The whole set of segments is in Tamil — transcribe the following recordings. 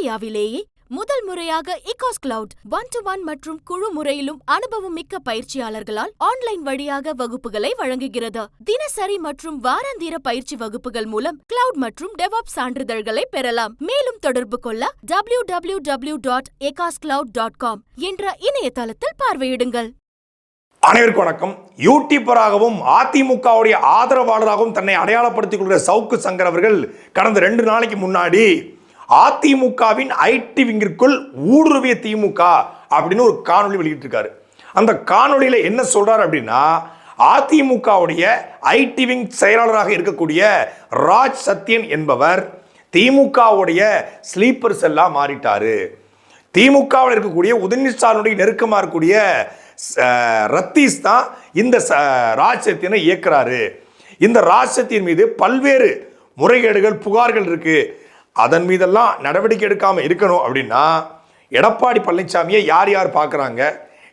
இந்தியாவிலேயே முதல் முறையாக இகாஸ் கிளவுட் ஒன் டு ஒன் மற்றும் குழு முறையிலும் அனுபவம் மிக்க பயிற்சியாளர்களால் ஆன்லைன் வழியாக வகுப்புகளை வழங்குகிறது. தினசரி மற்றும் வாராந்திர பயிற்சி வகுப்புகள் மூலம் கிளவுட் மற்றும் டெவாப் சான்றிதழ்களை பெறலாம். மேலும் தொடர்பு கொள்ள W W W dot எகாஸ் cloud dot com என்ற இணையதளத்தில் பார்வையிடுங்கள். அனைவருக்கும் வணக்கம். யூடியூபராகவும் அதிமுகவுடைய ஆதரவாளராகவும் தன்னை அடையாளப்படுத்திக் கொள்கிற சவுக்கு சங்கர் அவர்கள் கடந்த ரெண்டு நாளைக்கு முன்னாடி அதிமுகவின் ஐடி விங்கிற்குள் ஊடுருவிய திமுக அப்படின்னு ஒரு காணொலி வெளியிட்டிருக்காரு. அந்த காணொலியில் என்ன சொல்கிறார் அப்படின்னா அதிமுகவுடைய ஐடி விங் செயலாளராக இருக்கக்கூடிய ராஜ் சத்யன் என்பவர் திமுகவுடைய ஸ்லீப்பர்ஸ் எல்லாம் மாறிட்டாரு. திமுகவில் இருக்கக்கூடிய உதயநிதி ஸ்டாலினுடைய நெருக்கமாக இருக்கக்கூடிய ரத்தீஸ் தான் இந்த ச- ராஜ் சத்தியனை இயக்குறாரு. இந்த ராஜ் சத்தியன் மீது பல்வேறு முறைகேடுகள் புகார்கள் இருக்குது அதன் மீதெல்லாம் நடவடிக்கை எடுக்காமல் இருக்கணும் அப்படின்னா எடப்பாடி பழனிசாமியை யார் யார் பார்க்குறாங்க?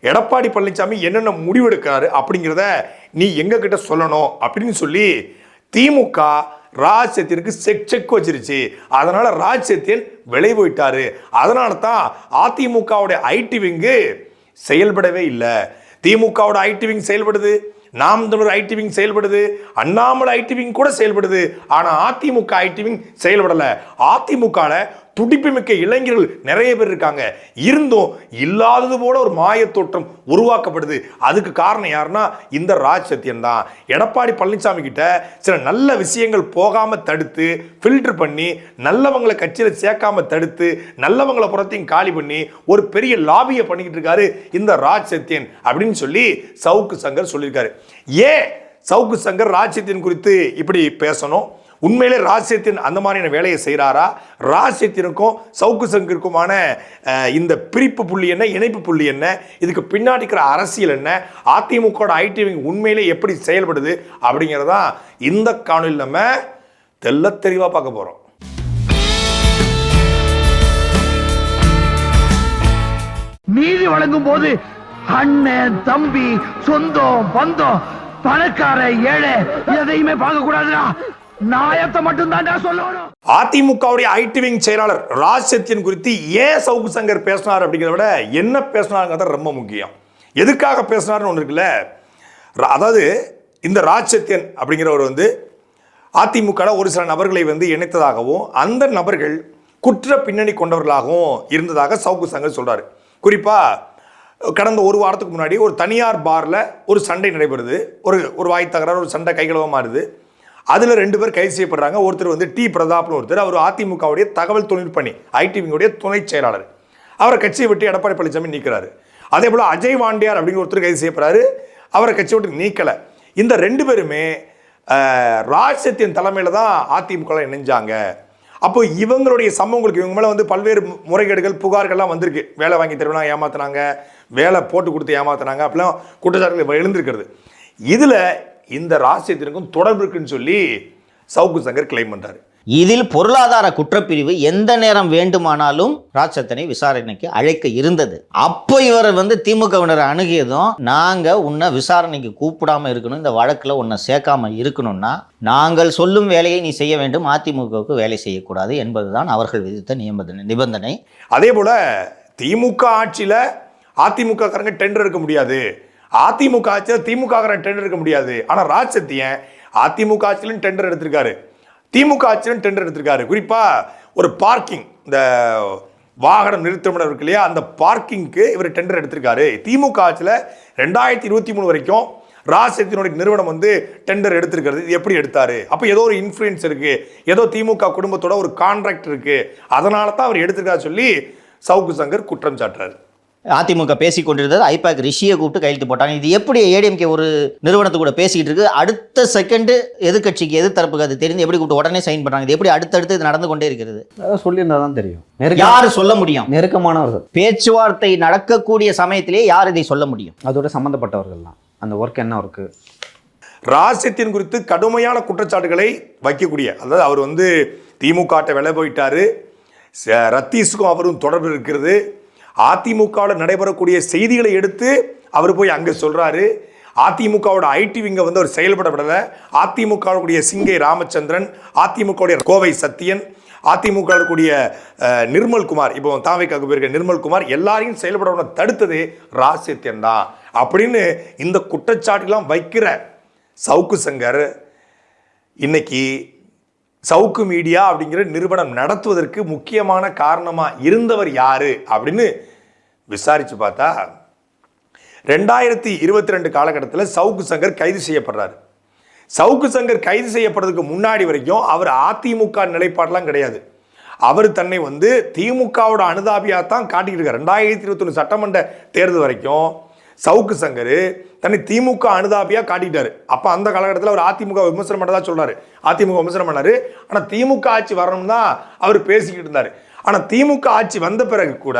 எடப்பாடி பழனிசாமி என்னென்ன முடிவெடுக்கிறாரு அப்படிங்கிறத நீ எங்ககிட்ட சொல்லணும் அப்படின்னு சொல்லி திமுக ராஜ்யத்திற்கு செக் செக் வச்சிருச்சு. அதனால ராஜ் விலை போயிட்டாரு அதனால தான் அதிமுகவுடைய ஐடி விங்கு செயல்படவே இல்லை. திமுகவோட ஐடி விங் செயல்படுது. நாம் தமிழர் ஐடி விங் செயல்படுது. அண்ணாமலை ஐடி விங் கூட செயல்படுது. ஆனால் அதிமுக ஐடி விங் அதிமுகவில் துடிப்பு துடிப்புமிக்க இளைஞர்கள் நிறைய பேர் இருக்காங்க. இருந்தும் இல்லாதது போல ஒரு மாயத் தோற்றம் உருவாக்கப்படுது. அதுக்கு காரணம் யாருன்னா இந்த ராஜ் சத்யன் தான். எடப்பாடி பழனிசாமி கிட்ட சில நல்ல விஷயங்கள் போகாம தடுத்து ஃபில்டர் பண்ணி நல்லவங்களை கட்சியில் சேர்க்காம தடுத்து நல்லவங்களை புறத்தையும் காலி பண்ணி ஒரு பெரிய லாபியை பண்ணிக்கிட்டு இருக்காரு இந்த ராஜ் சத்தியன் அப்படின்னு சொல்லி சவுக்கு சங்கர் சொல்லியிருக்காரு. ஏன் சவுக்கு சங்கர் ராஜ் குறித்து இப்படி பேசணும்? உண்மையிலே ராஜ்யத்தின் அந்த மாதிரியான வேலையை செய்கிறாரா ராஜ்யத்திற்கும் சவுக்கு சங்கிற்குமான அஹ், இந்த பிரிப்பு புள்ளி என்ன இணைப்பு புள்ளி என்ன இதுக்கு பின்னாடி இருக்கிற அரசியல் என்ன அதிமுக ஐடி விங் உண்மையிலே எப்படி செயல்படுது அப்படிங்கிறதான் இந்த காணொலியில் நம்ம தெல்ல தெளிவாக பார்க்க போகிறோம் நீதி வழங்கும் போது அண்ணன் தம்பி சொந்தம் பந்தம் பணக்கார ஏழை எதையுமே பார்க்க கூடாதுடா நாயத்தை மட்டும் சொல்லணும். அதிமுகவுடைய ஐடி விங் செயலாளர் ராஜ் சத்யன் குறித்து ஏன் சவுக்கு சங்கர் பேசினார் அப்படிங்கிறத விட என்ன பேசினாருங்கிறது ரொம்ப முக்கியம். எதுக்காக பேசினார்னு ஒன்று இருக்குல்ல? அதாவது இந்த ராஜ் சத்யன் அப்படிங்கிறவர் வந்து அதிமுக ஒரு சில நபர்களை வந்து இணைத்ததாகவும் அந்த நபர்கள் குற்ற பின்னணி கொண்டவர்களாகவும் இருந்ததாக சவுக்கு சங்கர் சொல்றாரு. குறிப்பா கடந்த ஒரு வாரத்துக்கு முன்னாடி ஒரு தனியார் பார்ல ஒரு சண்டை நடைபெறுது. ஒரு ஒரு வாய் தகராறு ஒரு சண்டை கைகளவ மாறுது அதில் ரெண்டு பேர் கைது செய்யப்படுறாங்க. ஒருத்தர் வந்து டி பிரதாப்னு ஒருத்தர் அவர் அதிமுகவுடைய தகவல் தொழிற்பணி ஐடிவிங்குடைய துணை செயலாளர். அவரை கட்சியை விட்டு எடப்பாடி பழனிசாமி நீக்கிறாரு. அதே போல் அஜய் வாண்டியார் அப்படிங்கிற ஒருத்தர் கைது செய்யப்படுறாரு. அவரை கட்சியை விட்டு நீக்கலை. இந்த ரெண்டு பேருமே ராஜ்யத்தின் தலைமையில் தான் அதிமுக இணைஞ்சாங்க. அப்போ இவங்களுடைய சம்பவங்களுக்கு இவங்க மேலே வந்து பல்வேறு முறைகேடுகள் புகார்கள்லாம் வந்திருக்கு. வேலை வாங்கி தருவனா ஏமாத்தினாங்க வேலை போட்டு கொடுத்து ஏமாத்தினாங்க அப்படிலாம் குற்றச்சாட்டுகள் எழுந்திருக்கிறது. இதில் இந்த ராஜ்யத்திற்கும் தொடர்பு இருக்குன்னு சொல்லி சவுக்கு சங்கர் கிளைம் பண்றாரு. இதில் பொருளாதார குற்றப்பிரிவு எந்த நேரம் வேண்டுமானாலும் ராட்சத்தனை விசாரணைக்கு அழைக்க இருந்தது. அப்போ இவர் வந்து திமுகவினரை அணுகியதும் நாங்க உன்னை விசாரணைக்கு கூப்பிடாம இருக்கணும் இந்த வழக்குல உன்னை சேர்க்காம இருக்கணும்னா நாங்கள் சொல்லும் வேலையை நீ செய்ய வேண்டும் அதிமுகவுக்கு வேலை செய்யக்கூடாது என்பதுதான் அவர்கள் விதித்த நியமன நிபந்தனை. அதே போல திமுக ஆட்சியில அதிமுக காரங்க டெண்டர் எடுக்க முடியாது. அதிமுக ஆட்சியில் திமுக டெண்டர் எடுக்க முடியாது. ஆனால் ராஜ் சத்தியன் அதிமுக ஆட்சியிலும் டெண்டர் எடுத்திருக்காரு. திமுக ஆட்சியிலும் டெண்டர் எடுத்திருக்காரு. குறிப்பாக ஒரு பார்க்கிங் இந்த வாகனம் நிறுத்தமிடம் இருக்கு இல்லையா? அந்த பார்க்கிங்க்கு இவர் டெண்டர் எடுத்திருக்காரு. திமுக ஆட்சியில் ரெண்டாயிரத்தி இருபத்தி மூணு வரைக்கும் ராஜசக்தியினுடைய நிறுவனம் வந்து டெண்டர் எடுத்திருக்கிறது. இது எப்படி எடுத்தார்? அப்போ ஏதோ ஒரு இன்ஃப்ளூயன்ஸ் இருக்குது ஏதோ திமுக குடும்பத்தோட ஒரு கான்ட்ராக்ட் இருக்குது அதனால தான் அவர் எடுத்திருக்காரு சொல்லி சவுக்கு சங்கர் குற்றம் சாட்டுறாரு. அதிமுக பேசிக் கொண்டிருந்தது ஐபாக் ரிஷியை கூப்பிட்டு கையெழுத்து போட்டாங்க. இது எப்படி ஏடிஎம்கே ஒரு நிறுவனத்து கூட பேசிக்கிட்டு இருக்கு? அடுத்த செகண்ட் எதிர்க்கட்சிக்கு எதிர்த்தரப்புக்கு அது தெரிந்து எப்படி கூப்பிட்டு உடனே சைன் பண்றாங்க? இது எப்படி அடுத்தடுத்து இது நடந்து கொண்டே இருக்கிறது? சொல்லியிருந்தா தான் தெரியும். யாரு சொல்ல முடியும்? நெருக்கமானவர்கள். பேச்சுவார்த்தை நடக்கக்கூடிய சமயத்திலே யார் இதை சொல்ல முடியும்? அதோட சம்மந்தப்பட்டவர்கள் தான். அந்த ஒர்க் என்ன ஒர்க்கு ராஜ்யத்தின் குறித்து கடுமையான குற்றச்சாட்டுகளை வைக்கக்கூடிய அதாவது அவர் வந்து திமுக விலை போயிட்டாரு. ச- ரத்தீஸுக்கும் அவரும் தொடர்பு இருக்கிறது. அதிமுகவில் நடைபெறக்கூடிய செய்திகளை எடுத்து அவர் போய் அங்கே சொல்கிறாரு அதிமுகவோட ஐடி விங்கை வந்து அவர் செயல்பட விடலை அதிமுகவுடைய சிங்கை ராமச்சந்திரன் அதிமுகவுடைய கோவை சத்தியன் அதிமுக இருக்கக்கூடிய அஹ், இப்போ தாவைக்காக்கு போயிருக்க நிர்மல்குமார் எல்லாரையும் செயல்பட தடுத்தது ராசித்யன் தான். அப்படின்னு இந்த குற்றச்சாட்டுலாம் வைக்கிற சவுக்கு சங்கர் இன்னைக்கு சவுக்கு மீடியா அப்படிங்கிற நிறுவனம் நடத்துவதற்கு முக்கியமான காரணமாக இருந்தவர் யாரு அப்படின்னு விசாரித்து பார்த்தா ரெண்டாயிரத்தி இருபத்தி ரெண்டு காலகட்டத்தில் சவுக்கு சங்கர் கைது செய்யப்படுறாரு. சவுக்கு சங்கர் கைது செய்யப்படுறதுக்கு முன்னாடி வரைக்கும் அவர் அதிமுக நிலைப்பாடெலாம் கிடையாது. அவர் தன்னை வந்து திமுகவோட அனுதாபியாக தான் காட்டிக்கிட்டு இருக்கார். ரெண்டாயிரத்தி இருபத்தொன்று சட்டமன்ற தேர்தல் வரைக்கும் சவுக்கு சங்கர் தன்னை திமுக அனுதாபியாக காட்டிட்டாரு. அப்போ அந்த காலகட்டத்தில் அவர் அதிமுக விமர்சனம் பண்ணதா சொல்கிறாரு அதிமுக விமர்சனம் பண்ணார். ஆனால் திமுக ஆட்சி வரணும் தான் அவர் பேசிக்கிட்டு இருந்தார். ஆனால் திமுக ஆட்சி வந்த பிறகு கூட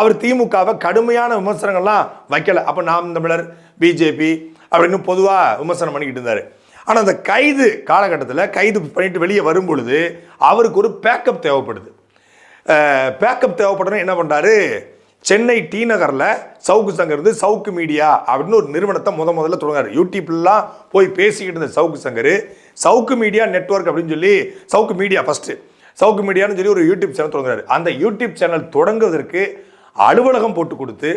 அவர் திமுகவை கடுமையான விமர்சனங்கள்லாம் வைக்கல. அப்போ நாம் தமிழர் பிஜேபி அப்படின்னு பொதுவாக விமர்சனம் பண்ணிக்கிட்டு இருந்தார். ஆனால் அந்த கைது காலகட்டத்தில் கைது பண்ணிட்டு வெளியே வரும் பொழுது அவருக்கு ஒரு பேக்கப் தேவைப்படுது. பேக்கப் தேவைப்படணும் என்ன பண்ணுறாரு சென்னை டி நகரில் சவுக்கு சங்கர் வந்து சவுக்கு மீடியா அப்படின்னு ஒரு நிறுவனத்தை முத முதல்ல தொடங்குறாரு யூடியூப்லாம் போய் பேசிக்கிட்டு இருந்த சவுக்கு சங்கர் சவுக்கு மீடியா நெட்வொர்க் அப்படின்னு சொல்லி சவுக்கு மீடியா ஃபஸ்ட்டு சவுக்கு மீடியான்னு சொல்லி ஒரு யூடியூப் சேனல் தொடங்குறாரு. அந்த யூடியூப் சேனல் தொடங்குவதற்கு அலுவலகம் போட்டு கொடுத்து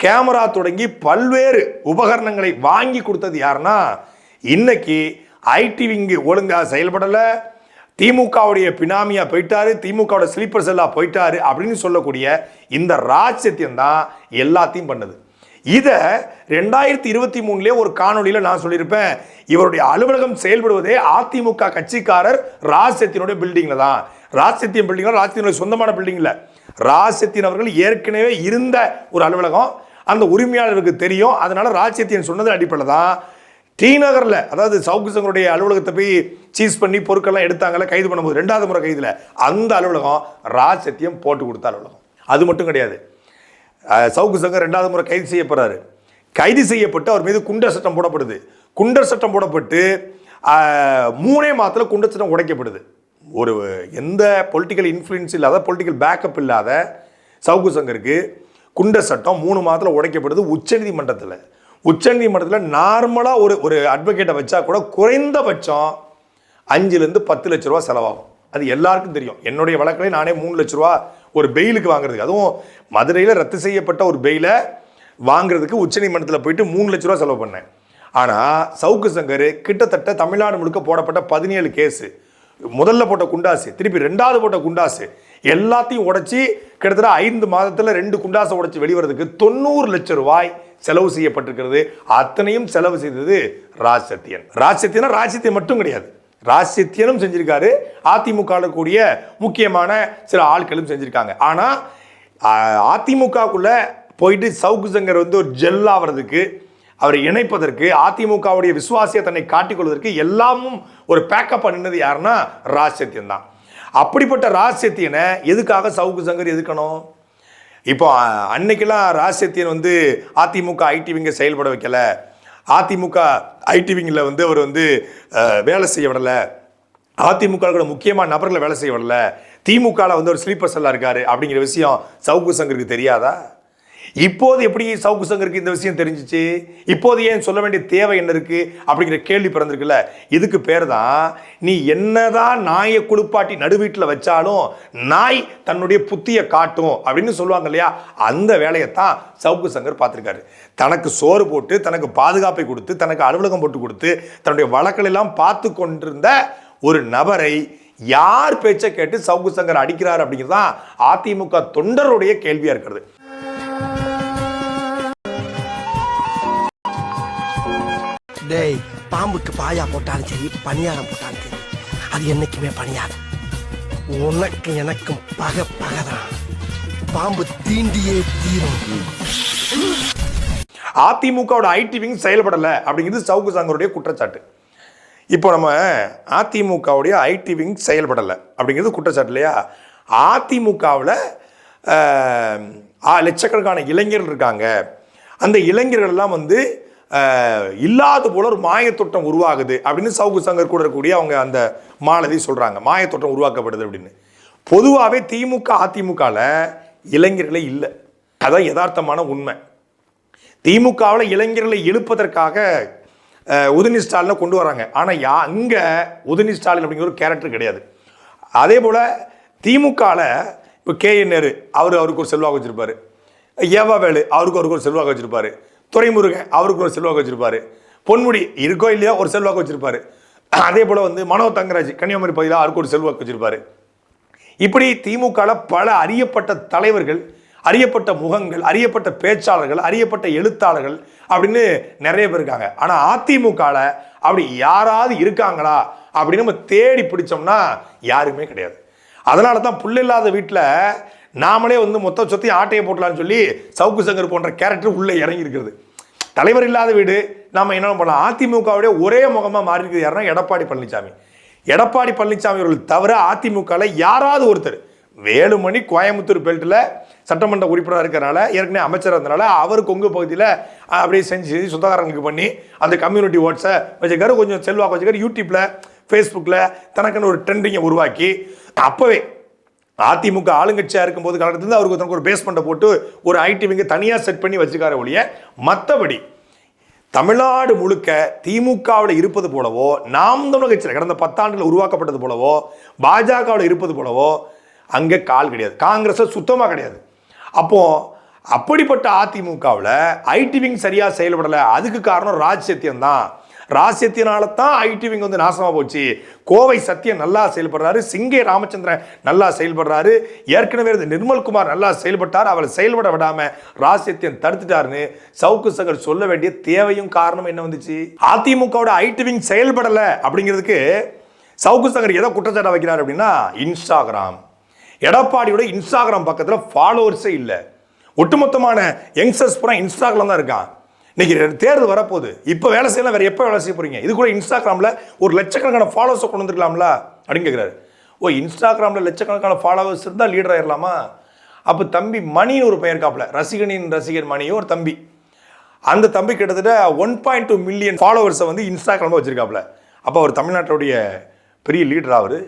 கேமரா தொடங்கி பல்வேறு உபகரணங்களை வாங்கி கொடுத்தது யாருன்னா இன்னைக்கு ஐடி விங்கு ஒழுங்காக செயல்படலை திமுகவுடைய பினாமியா போயிட்டாரு திமுகவோட ஸ்லீப்பர் செல்லா போயிட்டாரு அப்படின்னு சொல்லக்கூடிய இந்த ராஜ்யத்தியம் தான் எல்லாத்தையும் பண்ணுது. இதை ரெண்டாயிரத்தி இருபத்தி மூணுலேயே ஒரு காணொலியில் நான் சொல்லியிருப்பேன். இவருடைய அலுவலகம் செயல்படுவதே அதிமுக கட்சிக்காரர் ராஜ்யத்தினுடைய பில்டிங்கில் தான். ராஜ்யத்தியம் பில்டிங் ராஜ்யத்தினுடைய சொந்தமான பில்டிங்கில் ராஜ்யத்தின் அவர்கள் ஏற்கனவே இருந்த ஒரு அலுவலகம். அந்த உரிமையாளருக்கு தெரியும். அதனால ராஜ்யத்தியன் சொன்னது அடிப்படை தான் டி நகரில் அதாவது சவுக்கு சங்கருடைய அலுவலகத்தை போய் சீஸ் பண்ணி பொருட்கள்லாம் எடுத்தாங்கல்ல கைது பண்ணும்போது ரெண்டாவது முறை கைதில் அந்த அலுவலகம் ராஜ் சத்தியம் போட்டு கொடுத்த அலுவலகம். அது மட்டும் கிடையாது. சவுக்கு சங்கர் ரெண்டாவது முறை கைது செய்யப்படுறாரு. கைது செய்யப்பட்டு அவர் மீது குண்டர் சட்டம் போடப்படுது. குண்டர் சட்டம் போடப்பட்டு மூணே மாதத்தில் குண்டர் சட்டம் உடைக்கப்படுது. ஒரு எந்த பொலிட்டிக்கல் இன்ஃப்ளூயன்ஸ் இல்லாத பொலிட்டிக்கல் பேக்கப் இல்லாத சவுக்கு சங்கருக்கு குண்டர் சட்டம் மூணு மாதத்தில் உடைக்கப்படுது உச்சநீதிமன்றத்தில் உச்சநீதிமன்றத்தில் நார்மலாக ஒரு ஒரு அட்வொகேட்டை வச்சா கூட குறைந்தபட்சம் அஞ்சுலேருந்து பத்து லட்ச ரூபா செலவாகும். அது எல்லாருக்கும் தெரியும். என்னுடைய வழக்கிலே நானே மூணு லட்ச ரூபா ஒரு பெயிலுக்கு வாங்குறதுக்கு. அதுவும் மதுரையில் ரத்து செய்யப்பட்ட ஒரு பெயிலை வாங்குறதுக்கு உச்சநீதிமன்றத்தில் போயிட்டு மூணு லட்ச ரூபா செலவு பண்ணேன். ஆனால் சவுக்கு சங்கர் கிட்டத்தட்ட தமிழ்நாடு முழுக்க போடப்பட்ட பதினேழு கேஸு முதல்ல போட்ட குண்டாசு திருப்பி ரெண்டாவது போட்ட குண்டாசு எல்லாத்தையும் உடைச்சி கிட்டத்தட்ட ஐந்து மாதத்தில் ரெண்டு குண்டாசை உடைச்சி வெளிவரதுக்கு தொண்ணூறு லட்சம் ரூபாய் செலவு செய்யப்பட்டிருக்கிறது. அத்தனையும் செலவு செய்தது ராஜ் சத்தியன் ராஜ் மட்டும் கிடையாது. ராஜ்சத்தியனும் செஞ்சிருக்காரு. அதிமுக கூடிய முக்கியமான சில ஆட்களும் செஞ்சிருக்காங்க. ஆனால் அதிமுகக்குள்ள போயிட்டு சவுக்கு சங்கர் வந்து ஒரு ஜெல் ஆகிறதுக்கு அவரை இணைப்பதற்கு அதிமுகவுடைய விசுவாசியை தன்னை காட்டிக்கொள்வதற்கு எல்லாமும் ஒரு பேக்கப் பண்ணினது யாருன்னா ராஜ்சத்தியன் தான். அப்படிப்பட்ட ராஜ் சத்தியனை எதுக்காக சவுக்கு சங்கர் எதுக்கணும் இப்போ அன்னைக்கெல்லாம் ராசியத்தியன் வந்து அதிமுக ஐடிவிங்க செயல்பட வைக்கல. அதிமுக ஐடி விங்கில் வந்து அவர் வந்து வேலை செய்ய விடலை. அதிமுக கூட முக்கியமான நபர்களை வேலை செய்ய விடலை. திமுகவில் வந்து ஒரு ஸ்லீப்பர் செல்லாக இருக்காரு அப்படிங்கிற விஷயம் சவுக்கு சங்கருக்கு தெரியாதா? இப்போது எப்படி சவுக்கு சங்கருக்கு இந்த விஷயம் தெரிஞ்சிச்சு? இப்போது ஏன் சொல்ல வேண்டிய தேவை என்ன இருக்கு? அப்படிங்கிற கேள்வி பிறந்திருக்குல்ல. இதுக்கு பேர் தான் நீ என்னதான் நாயை குளிப்பாட்டி நடுவீட்டில் வச்சாலும் நாய் தன்னுடைய புத்தியை காட்டும் அப்படின்னு சொல்லுவாங்க இல்லையா? அந்த வேலையை தான் சவுக்கு சங்கர் பார்த்துருக்காரு. தனக்கு சோறு போட்டு தனக்கு பாதுகாப்பை கொடுத்து தனக்கு அலுவலகம் போட்டு கொடுத்து தன்னுடைய வழக்கல் பார்த்து கொண்டிருந்த ஒரு நபரை யார் பேச்சை கேட்டு சவுக்கு சங்கர் அடிக்கிறார் அப்படிங்கிறது தான் அதிமுக தொண்டருடைய கேள்வியாக இருக்கிறது. டேய் பாம்புக்கு பாயா போட்டாலும் சரி பணியாரம் போட்டாலும் சரி அது என்னைக்குமே பணியாரம் உனக்கு எனக்கும் பக பகதான். பாம்பு தீண்டியே தீரும். அதிமுகவோட ஐடி விங் செயல்படலை அப்படிங்கிறது சவுக்கு சங்கருடைய குற்றச்சாட்டு. இப்போ நம்ம அதிமுகவுடைய ஐடி விங் செயல்படலை அப்படிங்கிறது குற்றச்சாட்டு இல்லையா? அதிமுகவில் லட்சக்கணக்கான இளைஞர்கள் இருக்காங்க. அந்த இளைஞர்கள்லாம் வந்து இல்லாத போல ஒரு மாயத்தோட்டம் உருவாகுது அப்படின்னு சவுக்கு சங்கர் கூட இருக்கக்கூடிய அவங்க அந்த மாலதி சொல்கிறாங்க மாயத்தோட்டம் உருவாக்கப்படுது அப்படின்னு. பொதுவாகவே திமுக அதிமுகவில் இளைஞர்களே இல்லை. அதான் யதார்த்தமான உண்மை. திமுகவில் இளைஞர்களை எழுப்பதற்காக உதினி ஸ்டாலினை கொண்டு வராங்க. ஆனால் யா அங்கே உதினி ஸ்டாலின் அப்படிங்கிற ஒரு கேரக்டர் கிடையாது. அதே போல் திமுகவில் இப்போ கே என் நேரு அவர் அவருக்கு ஒரு செல்வாக்கு ஏவா ஏவாவேலு அவருக்கு அவருக்கு ஒரு செல்வாக்கு வச்சுருப்பார். துரைமுருகன் அவருக்கு ஒரு செல்வாக்கு வச்சிருப்பாரு. பொன்முடி இருக்கோ இல்லையோ ஒரு செல்வாக்கு வச்சிருப்பாரு. அதே போல் வந்து மனோ தங்கராஜ் கன்னியாகுமரி பகுதியில் அவருக்கு ஒரு செல்வாக்கு வச்சிருப்பாரு. இப்படி திமுகவில் பல அறியப்பட்ட தலைவர்கள் அறியப்பட்ட முகங்கள் அறியப்பட்ட பேச்சாளர்கள் அறியப்பட்ட எழுத்தாளர்கள் அப்படின்னு நிறைய பேர் இருக்காங்க. ஆனால் அதிமுகவில் அப்படி யாராவது இருக்காங்களா அப்படின்னு நம்ம தேடி பிடிச்சோம்னா யாருமே கிடையாது. அதனால தான் புல்லில்லாத இல்லாத வீட்டில் நாமளே வந்து மொத்த சொத்தையும் ஆட்டையை போட்டலான்னு சொல்லி சவுக்கு சங்கர் போன்ற கேரக்டர் உள்ளே இறங்கி இருக்கிறது தலைவர் இல்லாத வீடு நாம் என்ன பண்ணலாம்? அதிமுகவுடைய ஒரே முகமாக மாறி இருக்குது யாருன்னா எடப்பாடி பழனிசாமி எடப்பாடி பழனிசாமி அவர்கள் தவிர அதிமுகவில் யாராவது ஒருத்தர். வேலுமணி கோயம்புத்தூர் பெல்ட்டில் சட்டமன்ற உறுப்பினராக இருக்கிறனால ஏற்கனவே அமைச்சர் இருந்தனால அவர் கொங்கு பகுதியில் அப்படியே செஞ்சு செஞ்சு சொந்தக்காரங்களுக்கு பண்ணி அந்த கம்யூனிட்டி ஓட்ஸை வச்சுக்காரு கொஞ்சம் செல்வாக்கு வச்சுக்காரு யூடியூப்பில் ஃபேஸ்புக்கில் தனக்குன்னு ஒரு ட்ரெண்டிங்கை உருவாக்கி அப்போவே அதிமுக ஆளுங்கட்சியாக இருக்கும்போது காலத்துலேருந்து அவருக்கு தனக்கு ஒரு பேஸ்மெண்ட்டை போட்டு ஒரு ஐடி விங்க தனியாக செட் பண்ணி வச்சுக்கார ஒழிய மற்றபடி தமிழ்நாடு முழுக்க திமுகவில் இருப்பது போலவோ நாம் தமிழக கட்சியில் கடந்த பத்தாண்டுகள் உருவாக்கப்பட்டது போலவோ பாஜகவில் இருப்பது போலவோ அங்கே கால் கிடையாது. காங்கிரஸில் சுத்தமாக கிடையாது. அப்போது அப்படிப்பட்ட அதிமுகவில் ஐடி விங் சரியாக செயல்படலை. அதுக்கு காரணம் ராஜ் சத்தியம் தான். ராசியத்தினால தான் ஐடி விங் வந்து நாசமாக போச்சு. கோவை சத்தியம் நல்லா செயல்படுறாரு. சிங்கே ராமச்சந்திரன் நல்லா செயல்படுறாரு. ஏற்கனவே இருந்த நிர்மல்குமார் நல்லா செயல்பட்டார். அவளை செயல்பட விடாம ராசியத்தியன் தடுத்துட்டாருன்னு சவுக்கு சகர் சொல்ல வேண்டிய தேவையும் காரணம் என்ன வந்துச்சு? அதிமுகவோட ஐடி விங் செயல்படலை அப்படிங்கிறதுக்கு சவுக்கு சங்கர் எதை குற்றச்சாட்டை வைக்கிறார் அப்படின்னா இன்ஸ்டாகிராம். எடப்பாடியோட இன்ஸ்டாகிராம் பக்கத்தில் ஃபாலோவர்ஸே இல்லை. ஒட்டுமொத்தமான யங்ஸ்டர்ஸ் பூரா இன்ஸ்டாகிராம் தான் இருக்கான். இன்னைக்கு தேர்தல் வரப்போகுது. இப்போ வேலை செய்யலாம் வேறு எப்போ வேலை செய்ய போகிறீங்க இது கூட இன்ஸ்டாகிராமில் ஒரு லட்சக்கணக்கான ஃபாலோவர்ஸை கொண்டு வந்துருக்கலாம்ல? அப்படின்னு கேட்குறாரு ஓ இன்ஸ்டாகிராமில் லட்சக்கணக்கான ஃபாலோவர்ஸ் இருந்தால் லீடர் ஆயிடலாமா அப்போ தம்பி மணின்னு ஒரு பெயர் இருக்காப்புல. ரசிகனின் ரசிகர் மணியும் ஒரு தம்பி. அந்த தம்பி கிட்டத்தட்ட ஒன் பாயிண்ட் டூ மில்லியன் ஃபாலோவர்ஸை வந்து இன்ஸ்டாகிராமில் வச்சிருக்காப்புல. அப்போ அவர் தமிழ்நாட்டுடைய பெரிய லீடர் அவர்.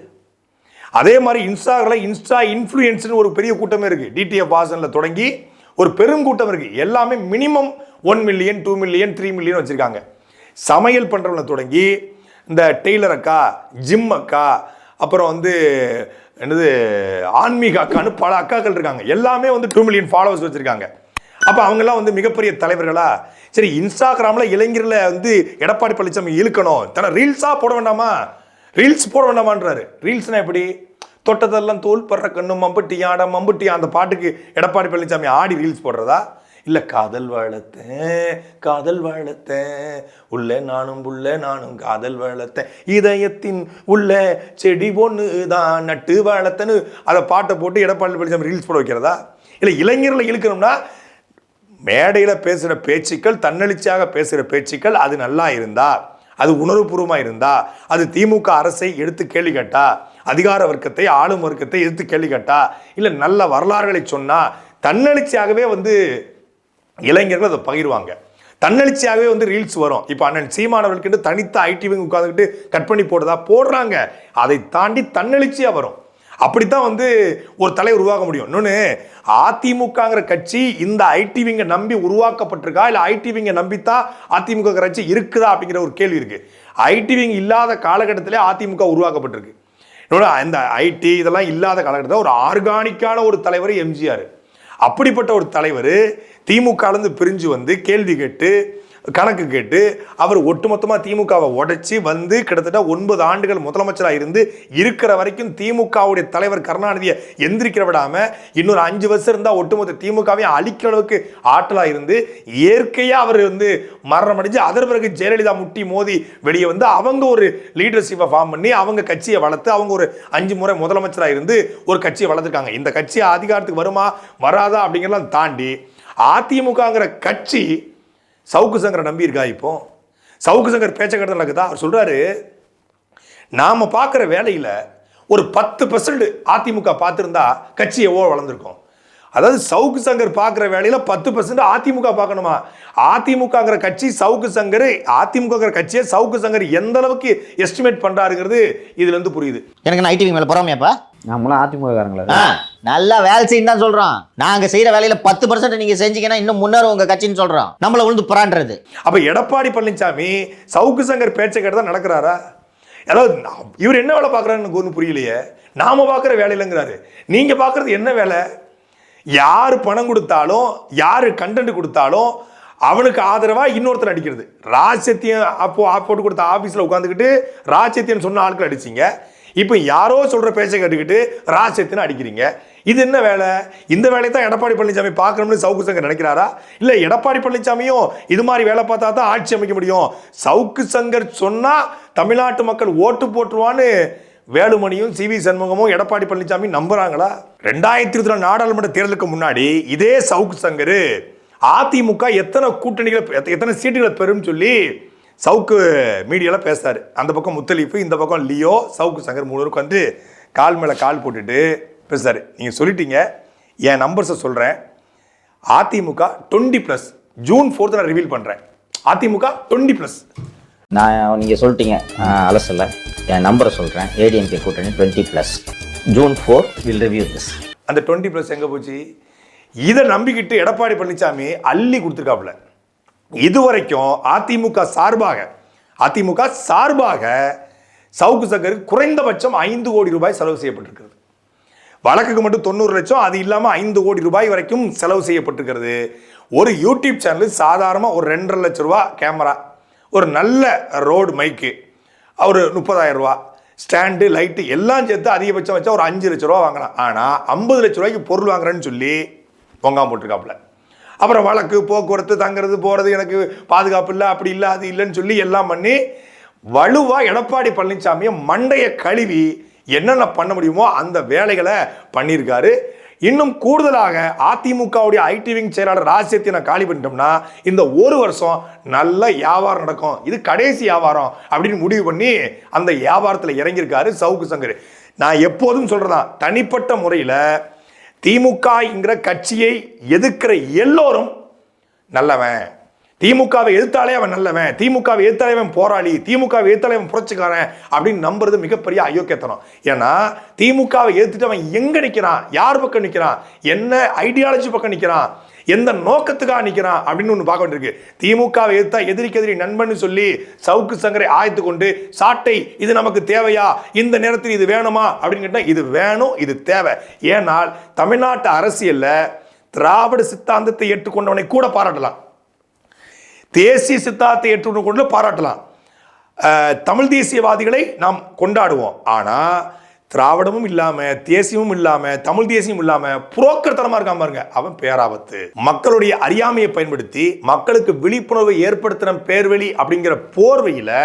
அதே மாதிரி இன்ஸ்டாகிராமில் இன்ஸ்டா இன்ஃப்ளூயன்ஸ்னு ஒரு பெரிய கூட்டமே இருக்குது டிடிஎஃப் வாசனில் தொடங்கி ஒரு பெரும் கூட்டம் இருக்குது எல்லாமே minimum one million two million three million வச்சுருக்காங்க. சமையல் பண்ணுறவனை தொடங்கி இந்த டெய்லர் அக்கா ஜிம் அக்கா அப்புறம் வந்து என்னது ஆன்மீக அக்கான்னு பல அக்காக்கள் இருக்காங்க. எல்லாமே வந்து டூ மில்லியன் ஃபாலோவர்ஸ் வச்சுருக்காங்க. அப்போ அவங்கெல்லாம் வந்து மிகப்பெரிய தலைவர்களா? சரி இன்ஸ்டாகிராமில் இளைஞரில் வந்து எடப்பாடி பழனிசாமி இழுக்கணும். தன ரீல்ஸாக போட வேண்டாமா? ரீல்ஸ் போட வேண்டாமான்றாரு. ரீல்ஸ்னால் எப்படி? தொட்டதெல்லாம் தோல் படுற கண்ணு மம்புட்டி ஆட மம்புட்டி அந்த பாட்டுக்கு எடப்பாடி பழனிசாமி ஆடி ரீல்ஸ் போடுறதா? இல்லை காதல் வளர்த்தேன் காதல் வளர்த்தேன். உள்ள நானும் புள்ள நானும் காதல் வளர்த்தேன். இதயத்தின் உள்ள செடி ஒன்று தான் நட்டு வளர்த்தேன்னு. அதை பாட்டை போட்டு எடப்பாடி பழனிசாமி ரீல்ஸ் போட வைக்கிறதா? இல்லை இளைஞர்களை இழுக்கணும்னா மேடையில் பேசுகிற பேச்சுக்கள் தன்னெழுச்சியாக பேசுகிற பேச்சுக்கள் அது நல்லா இருந்தா அது உணர்வுபூர்வமாக இருந்தா அது திமுக அரசை எடுத்து கேள்வி கேட்டா அதிகார வர்க்கத்தை ஆளும் வர்க்கத்தை எடுத்து கேள்வி கேட்டா இல்லை நல்ல வரலாறுகளை சொன்னால் தன்னெழுச்சியாகவே வந்து இளைஞர்கள் அதை பகிர்வாங்க. தன்னெழுச்சியாகவே வந்து ரீல்ஸ் வரும். இப்போ அண்ணன் சீமானவர்களுக்கு தனித்த ஐடிவிங் உட்காந்துக்கிட்டு கட் பண்ணி போடுறதா போடுறாங்க. அதை தாண்டி தன்னெழுச்சியாக வரும். அப்படித்தான் வந்து ஒரு தலை உருவாக்க முடியும். இன்னொன்று அதிமுகங்கிற கட்சி இந்த ஐடிவிங்க நம்பி உருவாக்கப்பட்டிருக்கா? இல்லை ஐடிவிங்க நம்பித்தான் அதிமுக கட்சி இருக்குதா அப்படிங்கிற ஒரு கேள்வி இருக்குது ஐடிவிங் இல்லாத காலகட்டத்திலே அதிமுக உருவாக்கப்பட்டிருக்கு. இன்னொன்று இந்த ஐடி இதெல்லாம் இல்லாத காலகட்டத்தில் ஒரு ஆர்கானிக்கான ஒரு தலைவர் எம்ஜிஆர் அப்படிப்பட்ட ஒரு தலைவர் திமுகலேருந்து பிரிஞ்சு வந்து கேள்வி கேட்டு கணக்கு கேட்டு அவர் ஒட்டுமொத்தமாக திமுகவை உடைச்சி வந்து கிட்டத்தட்ட ஒன்பது ஆண்டுகள் முதலமைச்சராக இருந்து இருக்கிற வரைக்கும் திமுகவுடைய தலைவர் கருணாநிதியை எந்திரிக்கிற விடாமல் இன்னொரு அஞ்சு வருஷம் இருந்தால் ஒட்டுமொத்த திமுகவையும் அழிக்கிற அளவுக்கு ஆற்றலாக இருந்து இயற்கையாக அவர் வந்து மரணம் அடைஞ்சு அதன் பிறகு ஜெயலலிதா முட்டி மோதி வெளியே வந்து அவங்க ஒரு லீடர்ஷிப்பை ஃபார்ம் பண்ணி அவங்க கட்சியை வளர்த்து அவங்க ஒரு அஞ்சு முறை முதலமைச்சராக இருந்து ஒரு கட்சியை வளர்த்துருக்காங்க. இந்த கட்சி அதிகாரத்துக்கு வருமா வராதா அப்படிங்கிறலாம் தாண்டி அதிமுகங்கிற கட்சி சவுக்கு சங்கரை நம்பி இருக்கா இப்போ? சவுக்கு சங்கர் பேச்ச கட்டத்தில் நடக்குதா அவர் சொல்கிறாரு நாம் பார்க்குற வேலையில் ஒரு பத்து பர்சன்ட் அதிமுக பார்த்துருந்தா கட்சி எவ்வளோ வளர்ந்துருக்கும். அதாவது சவுக்கு சங்கர் பார்க்குற வேலையில் பத்து பர்சன்ட் அதிமுக பார்க்கணுமா? அதிமுகங்கிற கட்சி சவுக்கு சங்கர் அதிமுகங்கிற கட்சியை சவுக்கு சங்கர் எந்த அளவுக்கு எஸ்டிமேட் பண்ணுறாருங்கிறது இதுல இருந்து புரியுது. எனக்கு நான் ஐடிவி மேலே பொறாமையாப்பா? நம்மளாம் அதிமுககாரங்களா நல்லா வேலை செய்யும் தான் சொல்றோம். நாங்க செய்யற வேலையில பத்து பர்சன்ட் நீங்க செஞ்சீங்கன்னா இன்னும் முன்னேறும் உங்க கட்சின்னு சொல்றோம். நம்மள விழுந்து புறான்றது. அப்ப எடப்பாடி பழனிசாமி சவுக்கு சங்கர் பேச்சை கேட்டு தான் நடக்கிறாரா? அதாவது இவர் என்ன வேலை பார்க்குறாருன்னு எனக்கு ஒன்றும் புரியலையே. நாம பார்க்குற வேலை இல்லைங்கிறாரு. நீங்க பார்க்குறது என்ன வேலை? யார் பணம் கொடுத்தாலும் யார் கண்டென்ட் கொடுத்தாலும் அவனுக்கு ஆதரவாக இன்னொருத்தர் அடிக்கிறது. ராஜ்யத்தியம் அப்போ போட்டு கொடுத்த ஆஃபீஸில் உட்காந்துக்கிட்டு ராஜ்யத்தியம் சொன்ன ஆட்கள் அடிச்சிங்க. இப்போ யாரோ சொல்கிற பேச்சை கேட்டுக்கிட்டு ராஜ்யத்தியம் அடிக்கிறீங்க. இது என்ன வேலை? இந்த வேலையை தான் எடப்பாடி பழனிசாமி பார்க்கணும்னு சவுக்கு சங்கர் நினைக்கிறாரா? இல்லை எடப்பாடி பழனிசாமியும் இது மாதிரி வேலை பார்த்தா தான் ஆட்சி அமைக்க முடியும். சவுக்கு சங்கர் சொன்னால் தமிழ்நாட்டு மக்கள் ஓட்டு போட்டுருவான்னு வேலுமணியும் சி வி சண்முகமும் எடப்பாடி பழனிசாமி நம்புறாங்களா? ரெண்டாயிரத்தி இருபத்தி நாலு நாடாளுமன்ற தேர்தலுக்கு முன்னாடி இதே சவுக்கு சங்கர் அதிமுக எத்தனை கூட்டணிகளை எத்த- எத்தனை சீட்டுகளை பெறும் சொல்லி சவுக்கு மீடியாவில் பேசுறார். அந்த பக்கம் முத்தலீஃபு இந்த பக்கம் லியோ சவுக்கு சங்கர் மூணு பேருக்கு வந்து கால் மேலே கால் போட்டுட்டு பேசுறார். நீங்கள் சொல்லிட்டீங்க. என் நம்பர்ஸை சொல்கிறேன் AIADMK twenty plus June fourth நான் ரிவீல் பண்ணுறேன் அதிமுக டுவெண்ட்டி ப்ளஸ் நான் நீங்கள் சொல்லிட்டீங்க. அலசல. என் நம்பரை சொல்கிறேன் ஏடிஎம்கே கூட்டணி twenty plus June four will review this அந்த டுவெண்ட்டி ப்ளஸ் எங்கே போச்சு? இதை நம்பிக்கிட்டு எடப்பாடி பழனிசாமி அள்ளி கொடுத்துருக்காப்புல. இதுவரைக்கும் அதிமுக சார்பாக அதிமுக சார்பாக சவுக்கு சங்கருக்கு குறைந்தபட்சம் ஐந்து கோடி ரூபாய் செலவு செய்யப்பட்டிருக்கிறது. வழக்குக்கு மட்டும் தொண்ணூறு லட்சம் அது இல்லாமல் ஐந்து கோடி ரூபாய் வரைக்கும் செலவு செய்யப்பட்டிருக்கிறது. ஒரு யூடியூப் சேனல் சாதாரணமாக ஒரு ரெண்டரை லட்ச ரூபா கேமரா ஒரு நல்ல ரோடு மைக்கு. ஒரு முப்பதாயிரம் ரூபா. ஸ்டாண்டு லைட்டு எல்லாம் சேர்த்து அதிகபட்சம் வச்சா ஒரு அஞ்சு லட்ச ரூபா வாங்கலாம் ஆனால் ஐம்பது லட்ச ரூபாய்க்கு பொருள் வாங்குறேன்னு சொல்லி பொங்காம போட்டிருக்காப்புல. அப்புறம் வழக்கு போக்குவரத்து தங்குறது போகிறது எனக்கு பாதுகாப்பு இல்லை அப்படி இல்லை அது இல்லைன்னு சொல்லி எல்லாம் பண்ணி வலுவாக எடப்பாடி பழனிசாமியை மண்டையை கழுவி என்னென்ன பண்ண முடியுமோ அந்த வேலைகளை பண்ணியிருக்காரு. இன்னும் கூடுதலாக அதிமுகவுடைய ஐடி விங் செயலாளர் ராஜ்யத்தை நான் காலி பண்ணிட்டோம்னா இந்த ஒரு வருஷம் நல்ல வியாபாரம் நடக்கும். இது கடைசி வியாபாரம் அப்படின்னு முடிவு பண்ணி அந்த வியாபாரத்தில் இறங்கியிருக்காரு சவுக்கு சங்கர். நான் எப்போதும் சொல்கிறதா தனிப்பட்ட முறையில் திமுகங்கிற கட்சியை எதிர்க்கிற எல்லோரும் நல்லவன். திமுகவை எழுத்தாலே அவன் நல்லவன் திமுகவை எழுத்தாலே அவன் போராளி திமுகவை எழுத்தாலே அவன் புரட்சிக்காரன் அப்படின்னு நம்புறது மிகப்பெரிய அயோக்கியத்தனம். ஏன்னா திமுகவை எழுத்துட்டு அவன் எங்க நிற்கிறான் யார் பக்கம் நிற்கிறான் என்ன ஐடியாலஜி பக்கம் நிற்கிறான் எந்த நோக்கத்துக்காக நிற்கிறான் அப்படின்னு ஒன்று பார்க்க வேண்டியிருக்கு. திமுகவை எதிர்த்தா எதிரிக்கு எதிரி நண்பன் சொல்லி சவுக்கு சங்கரை ஆய்த்து கொண்டு சாட்டை இது நமக்கு தேவையா இந்த நேரத்தில் இது வேணுமா அப்படின்னு கேட்டால் இது வேணும் இது தேவை. ஏனால் தமிழ்நாட்டு அரசியலில் திராவிட சித்தாந்தத்தை ஏற்றுக்கொண்டவனை கூட பாராட்டலாம். தேசிய சித்தாந்தத்தை ஏற்றுக்கொண்டு பாராட்டலாம். தமிழ் தேசியவாதிகளை நாம் கொண்டாடுவோம். ஆனால் திராவிடமும் இல்லாமல் தேசியமும் இல்லாமல் தமிழ் தேசியம் இல்லாமல் புரோக்கர் தரமாக இருக்காம பாருங்க. அவன் பேராபத்து. மக்களுடைய அறியாமையை பயன்படுத்தி மக்களுக்கு விழிப்புணர்வை ஏற்படுத்தின பேர்வெளி அப்படிங்கிற போர்வையில்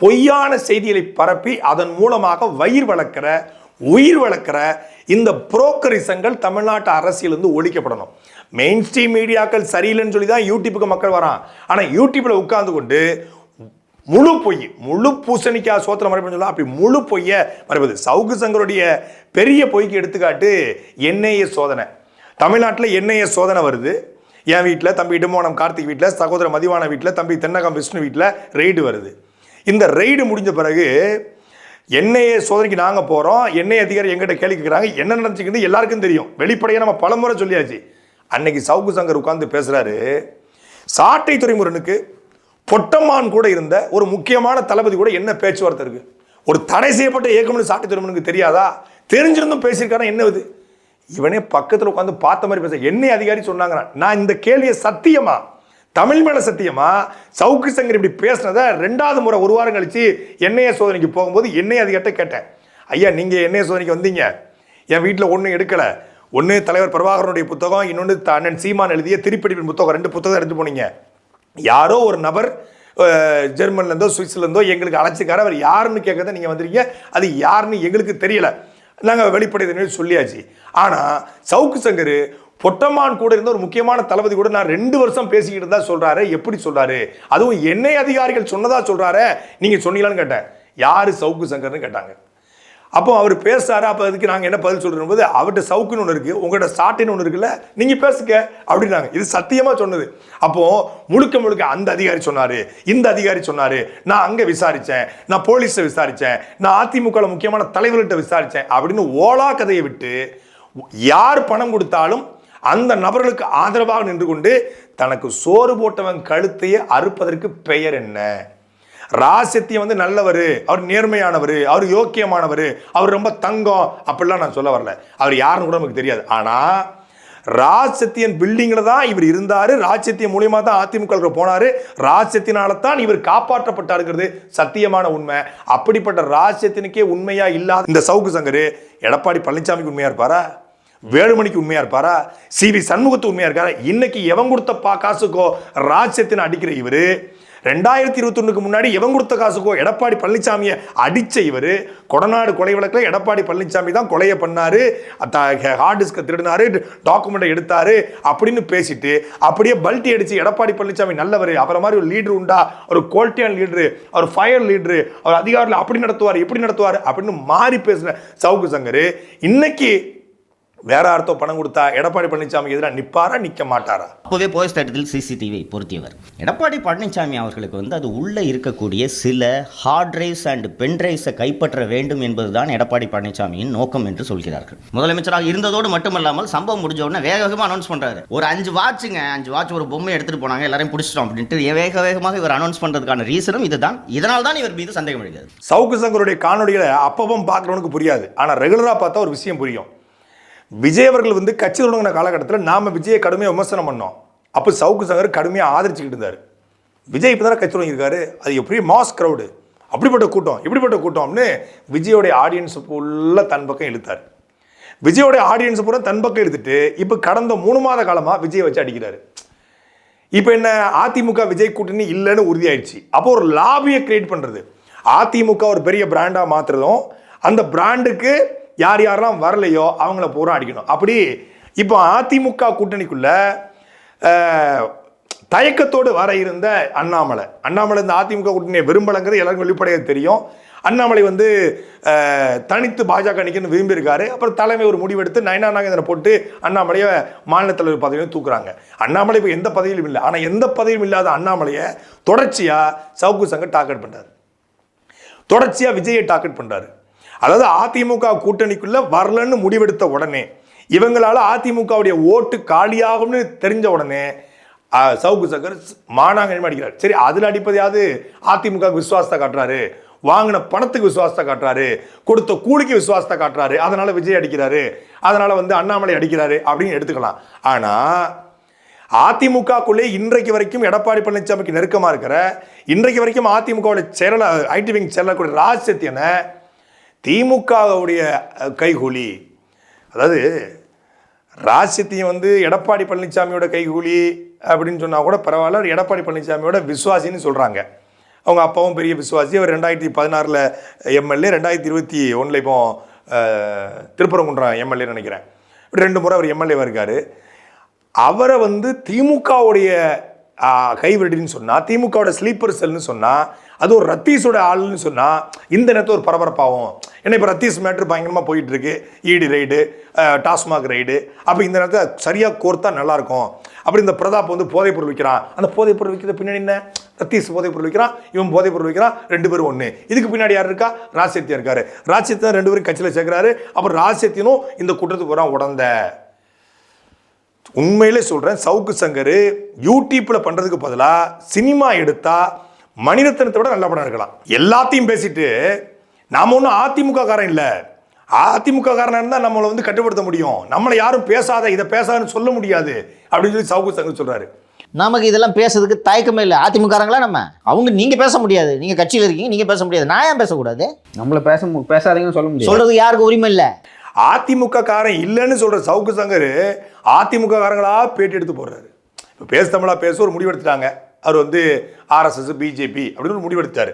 பொய்யான செய்திகளை பரப்பி அதன் மூலமாக வயிறு வளர்க்கிற உயிர் வளர்க்கிற இந்த புரோக்கரிசங்கள் தமிழ்நாட்டு அரசியலிருந்து ஒழிக்கப்படணும். மெயின் ஸ்ட்ரீம் மீடியாக்கள் சரியில்லைன்னு சொல்லி தான் யூடியூப்புக்கு மக்கள் வரான். ஆனால் யூடியூப்பில் உட்கார்ந்து கொண்டு முழு பொய் முழு பூசணிக்காய் சோத்திர மறைப்புன்னு சொல்லலாம் அப்படி முழு பொய்யை மறைப்பது. சவுக்கு சங்கருடைய பெரிய பொய்க்கு எடுத்துக்காட்டு என்ஐஏ சோதனை. தமிழ்நாட்டில் என்ஐஏ சோதனை வருது. என் வீட்டில் தம்பி இடுமோனம் கார்த்திக் வீட்டில் சகோதர மதிவான வீட்டில் தம்பி தென்னகம் விஷ்ணு வீட்டில் ரெய்டு வருது. இந்த ரெய்டு முடிஞ்ச பிறகு என்ஐஏ சோதனைக்கு நாங்கள் போகிறோம் என்ஐ அதிகாரி எங்கிட்ட கேள்வி கேட்குறாங்க என்ன நடந்துச்சுக்கிறது எல்லாருக்கும் தெரியும். வெளிப்படையாக நம்ம பலமுறை சொல்லியாச்சு. அன்னைக்கு சவுக்கு சங்கர் உட்கார்ந்து பேசுகிறாரு சாட்டை துறைமுருகனுக்கு பொட்டம்மான் கூட இருந்த ஒரு முக்கியமான தளபதி கூட என்ன பேச்சுவார்த்தை இருக்கு? ஒரு தடை செய்யப்பட்ட இயக்கம்னு சாட்டை துறைமுருகனுக்கு தெரியாதா? தெரிஞ்சிருந்தும் பேசியிருக்காரா? என்ன இது இவனே பக்கத்தில் உட்காந்து பார்த்த மாதிரி பேச என்ன அதிகாரி சொன்னாங்க நான் இந்த கேள்வியை சத்தியமா? தமிழ் மேல சத்தியமா? சவுக்கு சங்கர் இப்படி பேசினதை ரெண்டாவது முறை ஒரு வாரம் கழிச்சு எண்ணெய சோதனைக்கு போகும்போது எண்ணெய் அதிகார்ட்ட கேட்டேன். ஐயா நீங்க எண்ணெய சோதனைக்கு வந்தீங்க. என் வீட்டில் ஒன்றும் எடுக்கலை. ஒன்று தலைவர் பிரபாகரனுடைய புத்தகம் இன்னொன்று அண்ணன் சீமான் எழுதிய திருப்படிப்பின் புத்தகம். ரெண்டு புத்தகம் எடுத்து போனீங்க. யாரோ ஒரு நபர் ஜெர்மன்லேருந்தோ சுவிட்சர்லேருந்தோ எங்களுக்கு அழைச்சிக்காரு அவர் யாருன்னு கேட்கறத நீங்கள் வந்திருக்கீங்க. அது யாருன்னு எங்களுக்கு தெரியல. நாங்கள் வெளிப்படை சொல்லியாச்சு. ஆனால் சவுக்கு சங்கர் பொட்டமான் கூட இருந்த ஒரு முக்கியமான தளபதி கூட நான் ரெண்டு வருஷம் பேசிக்கிட்டு இருந்தா சொல்கிறாரு எப்படி சொல்கிறாரு அதுவும் என்னை அதிகாரிகள் சொன்னதா சொல்கிறாரு நீங்கள் சொன்னீங்களான்னு கேட்டேன். யார் சவுக்கு சங்கர்னு கேட்டாங்க. அப்போ அவர் பேசுறாரு? அப்போ அதுக்கு நாங்கள் என்ன பதில் சொல்கிறோம் போது அவர்கிட்ட சவுக்குன்னு ஒன்று இருக்குது உங்கள்கிட்ட சாட்டின்னு ஒன்று இருக்குல்ல நீங்கள் பேசுங்க அப்படின்னாங்க. இது சத்தியமாக சொன்னது. அப்போது முழுக்க முழுக்க அந்த அதிகாரி சொன்னார் இந்த அதிகாரி சொன்னார் நான் அங்கே விசாரித்தேன் நான் போலீஸை விசாரித்தேன் நான் அதிமுகவில் முக்கியமான தலைவர்கிட்ட விசாரித்தேன் அப்படின்னு ஓலா கதையை விட்டு யார் பணம் கொடுத்தாலும் அந்த நபர்களுக்கு ஆதரவாக நின்று கொண்டு தனக்கு சோறு போட்டவன் கழுத்தையே அறுப்பதற்கு பெயர் என்ன? ராசித்தியம் வந்து நல்லவர் அவர் நேர்மையானவர் அவர் யோக்கியமானவர் அவர் ரொம்ப தங்கம் அப்படிலாம் நான் சொல்ல வரல. அவர் யாருன்னு கூட நமக்கு தெரியாது. ஆனால் ராஜ்சத்தியன் பில்டிங்கில் தான் இவர் இருந்தார். ராஜ்சத்தியம் மூலியமாக தான் அதிமுக போனார். ராஜ்சத்தியனால தான் இவர் காப்பாற்றப்பட்டாருங்கிறது சத்தியமான உண்மை. அப்படிப்பட்ட ராஜ்சத்தியனுக்கே உண்மையாக இல்லாத இந்த சவுக்கு சங்கர் எடப்பாடி பழனிசாமிக்கு உண்மையாக இருப்பாரா? வேலுமணிக்கு உண்மையாக இருப்பாரா? சி வி சண்முகத்து உண்மையாக இருக்காரா? இன்னைக்கு எவன் கொடுத்த பா காசுக்கோ ராஜ்யத்தின் அடிக்கிற இவர் ரெண்டாயிரத்தி இருபத்தொன்னுக்கு முன்னாடி எவன் கொடுத்த காசுக்கோ எடப்பாடி பழனிசாமியை அடிச்ச இவர். கொடநாடு கொலை வழக்கில் எடப்பாடி பழனிசாமி தான் கொலையை பண்ணாரு. ஹார்ட் டிஸ்கை திருடினாரு டாக்குமெண்ட்டை எடுத்தாரு அப்படின்னு பேசிட்டு அப்படியே பல்ட்டி அடிச்சு எடப்பாடி பழனிசாமி நல்லவர் அவரை மாதிரி ஒரு லீடர் உண்டா? ஒரு குவாலிட்டியான லீடரு அவர் ஃபயர் லீடரு அவர் அதிகாரில் அப்படி நடத்துவார் எப்படி நடத்துவார் அப்படின்னு மாறி பேசின சவுக்கு சங்கர். இன்னைக்கு வேற அர்த்தம் பணம் கொடுத்தா எடப்பாடி பழனிசாமிக்கு எதிராக நிப்பாரா நிற்க மாட்டாரா அப்போவே போலீஸ் தட்டத்தில் சிசிடிவி பொருத்தியவர். எடப்பாடி பழனிசாமி அவர்களுக்கு வந்து அது உள்ளே இருக்கக்கூடிய சில ஹார்ட் டிரைவ்ஸ் அண்ட் பென் டிரைவ்ஸை கைப்பற்ற வேண்டும் என்பதுதான் எடப்பாடி பழனிசாமியின் நோக்கம் என்று சொல்கிறார்கள். முதலமைச்சராக இருந்ததோடு மட்டுமல்லாமல் சம்பவம் முடிஞ்ச உடனே வேக வேகமாக அனௌன்ஸ் பண்றாரு. ஒரு அஞ்சு வாட்சுங்க அஞ்சு வாட்ச் ஒரு பொம்மை எடுத்துட்டு போனாங்க எல்லாரையும் பிடிச்சிட்டோம் அப்படின்ட்டு வேக வேகமாக இவர் அனௌன்ஸ் பண்றதுக்கான ரீசனும் இதுதான். இதனால் தான் இவர் மீது சந்தேகம் எழுகிறது. சவுக்கு சங்கருடைய காணொலிகளை அப்பப்பம் பார்க்குறவனுக்கு புரியாது. ஆனால் ரெகுலராக பார்த்தா ஒரு விஷயம் புரியும். விஜய் அவர்கள் வந்து கட்சி தொடங்கின காலகட்டத்தில் நாம் விஜயை கடுமையாக விமர்சனம் பண்ணோம். அப்போ சவுக்கு சங்கர் கடுமையாக ஆதரிச்சுக்கிட்டு இருந்தார். விஜய் இப்போ தானே கட்சி தொடங்கியிருக்காரு. அது எப்படி மாஸ் க்ரௌடு அப்படிப்பட்ட கூட்டம் இப்படிப்பட்ட கூட்டம்னு விஜயோடைய ஆடியன்ஸ் ஃபுல்லாக தன் பக்கம் இழுத்தார். விஜயோடைய ஆடியன்ஸ் பூரா தன் பக்கம் எடுத்துட்டு இப்போ கடந்த மூணு மாத காலமாக விஜயை வச்சு அடிக்கிறாரு. இப்போ என்ன அதிமுக விஜய் கூட்டணி இல்லைன்னு உறுதியாயிடுச்சு. அப்போ ஒரு லாபியை கிரியேட் பண்ணுறது அதிமுக ஒரு பெரிய பிராண்டாக மாற்றுறதும் அந்த பிராண்டுக்கு யார் யாரெல்லாம் வரலையோ அவங்கள பூரா அடிக்கணும். அப்படி இப்போ அதிமுக கூட்டணிக்குள்ள தயக்கத்தோடு வர இருந்த அண்ணாமலை. அண்ணாமலை இந்த அதிமுக கூட்டணியை விரும்பலைங்கிறது எல்லாருக்கும் வெளிப்படையாக தெரியும். அண்ணாமலை வந்து தனித்து பாஜக நிற்கன்னு விரும்பியிருக்காரு. அப்புறம் தலைமை ஒரு முடிவெடுத்து நயனா நாகேந்திரன் போட்டு அண்ணாமலையை மாநில தலைவர் பதவியும் தூக்குறாங்க. அண்ணாமலை இப்போ எந்த பதவியிலும் இல்லை. ஆனால் எந்த பதவியும் இல்லாத அண்ணாமலையை தொடர்ச்சியாக சவுக்கு சங்கர் டார்கெட் பண்ணுறாரு தொடர்ச்சியாக விஜயை டார்கெட் பண்ணுறாரு அதாவது அதிமுக கூட்டணிக்குள்ள வரலன்னு முடிவெடுத்த உடனே இவங்களால அதிமுகவுடைய ஓட்டு காலியாகும்னு தெரிஞ்ச உடனே சவுக்கு சக்கர் மானாங்கன்னு அடிக்கிறார். சரி அதில் அடிப்பதையாவது அதிமுக விசுவாசத்தை காட்டுறாரு. வாங்கின பணத்துக்கு விசுவாசத்தை காட்டுறாரு. கொடுத்த கூலிக்கு விசுவாசத்தை காட்டுறாரு. அதனால விஜய் அடிக்கிறாரு. அதனால வந்து அண்ணாமலை அடிக்கிறாரு அப்படின்னு எடுத்துக்கலாம். ஆனா அதிமுகக்குள்ளே இன்றைக்கு வரைக்கும் எடப்பாடி பழனிசாமிக்கு நெருக்கமாக இருக்கிற இன்றைக்கு வரைக்கும் அதிமுகவோட செயலாளர் ஐடி விங் செயலாளர் ராஜ் சத்யனை திமுகவுடைய கைகூலி அதாவது ராசித்தையும் வந்து எடப்பாடி பழனிசாமியோட கைகூலி அப்படின்னு சொன்னால் கூட பரவாயில்ல எடப்பாடி பழனிசாமியோட விசுவாசின்னு சொல்கிறாங்க அவங்க அப்பாவும் பெரிய விசுவாசி. அவர் ரெண்டாயிரத்தி பதினாறில் எம்எல்ஏ ரெண்டாயிரத்தி இருபத்தி ஒன்றில் இப்போ திருப்பரங்குன்றம் எம்எல்ஏ நினைக்கிறேன். இப்படி ரெண்டு முறை அவர் எம்எல்ஏவாக இருக்கார். அவரை வந்து திமுகவுடைய கைவிடுன்னு சொன்னால் திமுகவோட ஸ்லீப்பர் செல்னு சொன்னால் அது ஒரு ரத்தீஸோட ஆள்னு சொன்னால் இந்த நேரத்தில் ஒரு பரபரப்பாகும் ஏன்னா இப்போ ரத்தீஸ் மேட்ரு பயங்கரமாக போயிட்டுருக்கு இடி ஈடி ரைடு டாஸ்மாக் ரைடு அப்போ இந்த நேரத்தில் சரியாக கோர்த்தா நல்லாயிருக்கும் அப்படி இந்த பிரதாப் வந்து போதைப்பொருள் விற்கிறான் அந்த போதைப்பொருள் விற்கிற பின்னாடி என்ன? ரத்தீஸ் போதைப் பொருள் விற்கிறான் இவன் போதைப் பொருள் விற்கிறான் ரெண்டு பேரும் ஒன்று இதுக்கு பின்னாடி யார் இருக்கா? ராசியத்தியம் இருக்காரு. ராஜ்சத்தியம் ரெண்டு பேரும் கட்சியில் சேர்க்குறாரு. அப்புறம் ராசியத்தினும் இந்த கூட்டத்துக்கு பூரா உடந்த. உண்மையிலே சொல்கிறேன் சவுக்கு சங்கர் யூடியூப்பில் பண்ணுறதுக்கு பதிலாக சினிமா எடுத்தால் மணிரத்னத்தை விட நல்ல படம் எடுக்கலாம். எல்லாத்தையும் பேசிட்டு நாம ஒன்றும் அதிமுக காரன் இல்லை. அதிமுக காரனா இருந்தால் நம்மளை வந்து கட்டுப்படுத்த முடியும். நம்மளை யாரும் பேசாத இதை பேசாதுன்னு சொல்ல முடியாது. அப்படின்னு சொல்லி சவுக்கு சங்கர் சொல்கிறாரு நமக்கு இதெல்லாம் பேசுறதுக்கு தயக்கமே இல்லை. அதிமுகங்களா நம்ம? அவங்க நீங்க பேச முடியாது. நீங்க கட்சியில் இருக்கீங்க நீங்க பேச முடியாது. நான் ஏன் பேசக்கூடாது? நம்மள பேச மு- பேசாதீங்கன்னு சொல்ல முடியாது. சொல்றதுக்கு யாருக்கு உரிமை இல்லை. அதிமுக காரன் இல்லைன்னு சொல்ற சவுக்கு சங்கர் அதிமுக காரங்களா பேட்டி எடுத்து போடுறாரு. இப்போ பேச தமிழா பேச ஒரு முடிவெடுத்துட்டாங்க அவர் வந்து ஆர்எஸ்எஸ் பிஜேபி அப்படின்னு ஒரு முடிவெடுத்தார்.